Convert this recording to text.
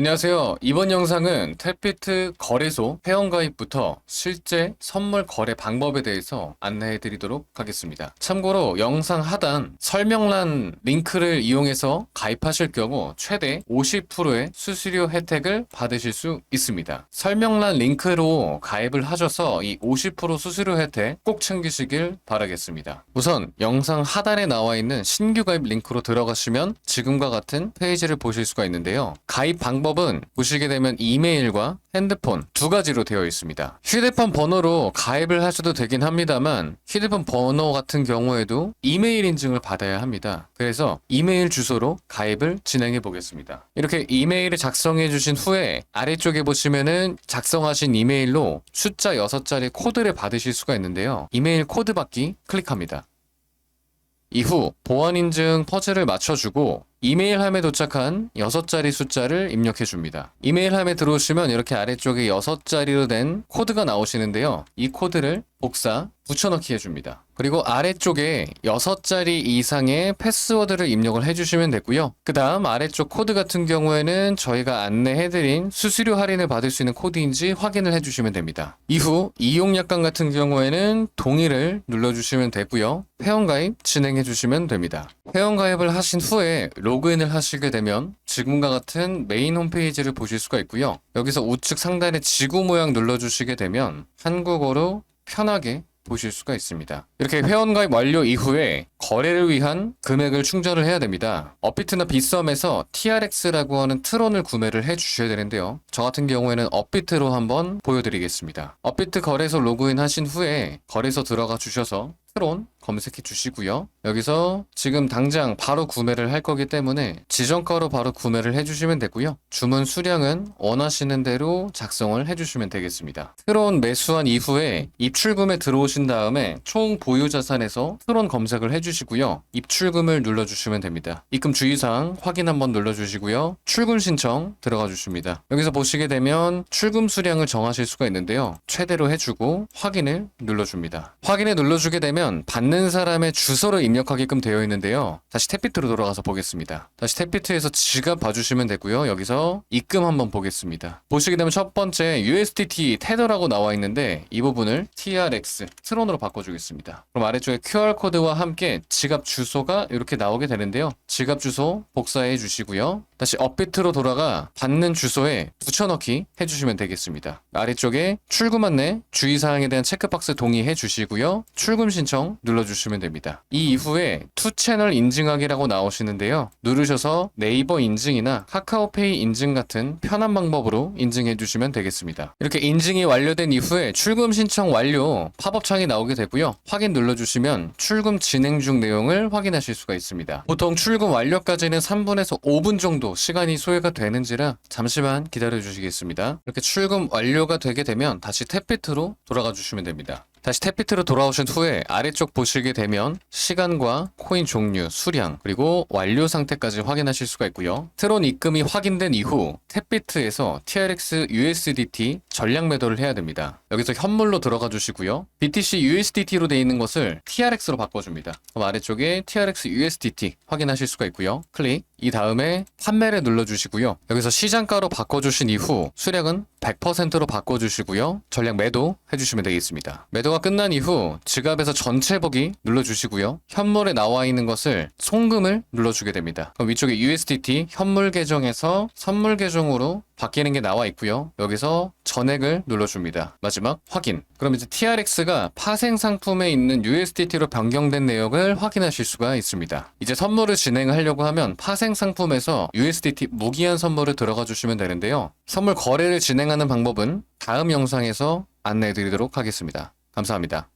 안녕하세요. 이번 영상은 탭피트 거래소 회원가입부터 실제 선물 거래 방법에 대해서 안내해 드리도록 하겠습니다. 참고로 영상 하단 설명란 링크를 이용해서 가입하실 경우 최대 50%의 수수료 혜택을 받으실 수 있습니다. 설명란 링크로 가입을 하셔서 이 50% 수수료 혜택 꼭 챙기시길 바라겠습니다. 우선 영상 하단에 나와 있는 신규 가입 링크로 들어가시면 지금과 같은 페이지를 보실 수가 있는데요. 가입 방법 은 보시게 되면 이메일과 핸드폰 두 가지로 되어 있습니다. 휴대폰 번호로 가입을 하셔도 되긴 합니다만 휴대폰 번호 같은 경우에도 이메일 인증을 받아야 합니다. 그래서 이메일 주소로 가입을 진행해 보겠습니다. 이렇게 이메일을 작성해 주신 후에 아래쪽에 보시면은 작성하신 이메일로 숫자 6자리 코드를 받으실 수가 있는데요. 이메일 코드 받기 클릭합니다. 이후 보안 인증 퍼즐을 맞춰주고 이메일 함에 도착한 6자리 숫자를 입력해 줍니다. 이메일 함에 들어오시면 이렇게 아래쪽에 6자리로 된 코드가 나오시는데요. 이 코드를 복사, 붙여넣기 해줍니다. 그리고 아래쪽에 6자리 이상의 패스워드를 입력을 해주시면 되고요. 그 다음 아래쪽 코드 같은 경우에는 저희가 안내해드린 수수료 할인을 받을 수 있는 코드인지 확인을 해주시면 됩니다. 이후 이용약관 같은 경우에는 동의를 눌러주시면 되고요. 회원가입 진행해주시면 됩니다. 회원가입을 하신 후에 로그인을 하시게 되면 지금과 같은 메인 홈페이지를 보실 수가 있고요. 여기서 우측 상단에 지구 모양 눌러주시게 되면 한국어로 편하게 보실 수가 있습니다. 이렇게 회원가입 완료 이후에 거래를 위한 금액을 충전을 해야 됩니다. 업비트나 빗썸에서 TRX라고 하는 트론을 구매를 해 주셔야 되는데요. 저 같은 경우에는 업비트로 한번 보여드리겠습니다. 업비트 거래소 로그인 하신 후에 거래소 들어가 주셔서 트론 검색해 주시고요. 여기서 지금 당장 바로 구매를 할 거기 때문에 지정가로 바로 구매를 해주시면 되고요. 주문 수량은 원하시는 대로 작성을 해주시면 되겠습니다. 트론 매수한 이후에 입출금에 들어오신 다음에 총 보유 자산에서 트론 검색을 해주시고요. 입출금을 눌러주시면 됩니다. 입금 주의사항 확인 한번 눌러주시고요. 출금 신청 들어가 주십니다. 여기서 보시게 되면 출금 수량을 정하실 수가 있는데요. 최대로 해주고 확인을 눌러줍니다. 확인을 눌러주게 되면 받는 사람의 주소를 입력하게끔 되어 있는데요. 다시 탭비트로 돌아가서 보겠습니다. 다시 탭비트에서 지갑 봐주시면 되고요. 여기서 입금 한번 보겠습니다. 보시게 되면 첫 번째 USDT 테더라고 나와 있는데 이 부분을 TRX 트론으로 바꿔주겠습니다. 그럼 아래쪽에 QR코드와 함께 지갑 주소가 이렇게 나오게 되는데요. 지갑 주소 복사해 주시고요. 다시 업비트로 돌아가 받는 주소에 붙여넣기 해주시면 되겠습니다. 아래쪽에 출금 안내 주의사항에 대한 체크박스 동의해 주시고요. 출금 신청 눌러주시면 됩니다. 이 이후에 투 채널 인증하기라고 나오시는데요. 누르셔서 네이버 인증이나 카카오페이 인증 같은 편한 방법으로 인증해 주시면 되겠습니다. 이렇게 인증이 완료된 이후에 출금 신청 완료 팝업 창이 나오게 되고요. 확인 눌러주시면 출금 진행 중 내용을 확인하실 수가 있습니다. 보통 출금 완료까지는 3분에서 5분 정도 시간이 소요가 되는지라 잠시만 기다려 주시겠습니다. 이렇게 출금 완료가 되게 되면 다시 탭비트로 돌아가 주시면 됩니다. 다시 탭비트로 돌아오신 후에 아래쪽 보시게 되면 시간과 코인 종류, 수량, 그리고 완료 상태까지 확인하실 수가 있고요. 트론 입금이 확인된 이후 탭비트에서 TRX USDT 전량 매도를 해야 됩니다. 여기서 현물로 들어가 주시고요. BTC USDT로 되어 있는 것을 TRX로 바꿔줍니다. 그럼 아래쪽에 TRX USDT 확인하실 수가 있고요. 클릭. 이 다음에 판매를 눌러주시고요. 여기서 시장가로 바꿔주신 이후 수량은 100%로 바꿔주시고요. 전량 매도 해주시면 되겠습니다. 매도가 끝난 이후 지갑에서 전체 보기 눌러주시고요. 현물에 나와 있는 것을 송금을 눌러주게 됩니다. 그럼 위쪽에 USDT 현물 계정에서 선물 계정으로 바뀌는 게 나와 있고요. 여기서 전액을 눌러줍니다. 마지막 확인. 그럼 이제 TRX가 파생 상품에 있는 USDT로 변경된 내역을 확인하실 수가 있습니다. 이제 선물을 진행하려고 하면 파생 상품에서 USDT 무기한 선물을 들어가 주시면 되는데요. 선물 거래를 진행하는 방법은 다음 영상에서 안내해 드리도록 하겠습니다. 감사합니다.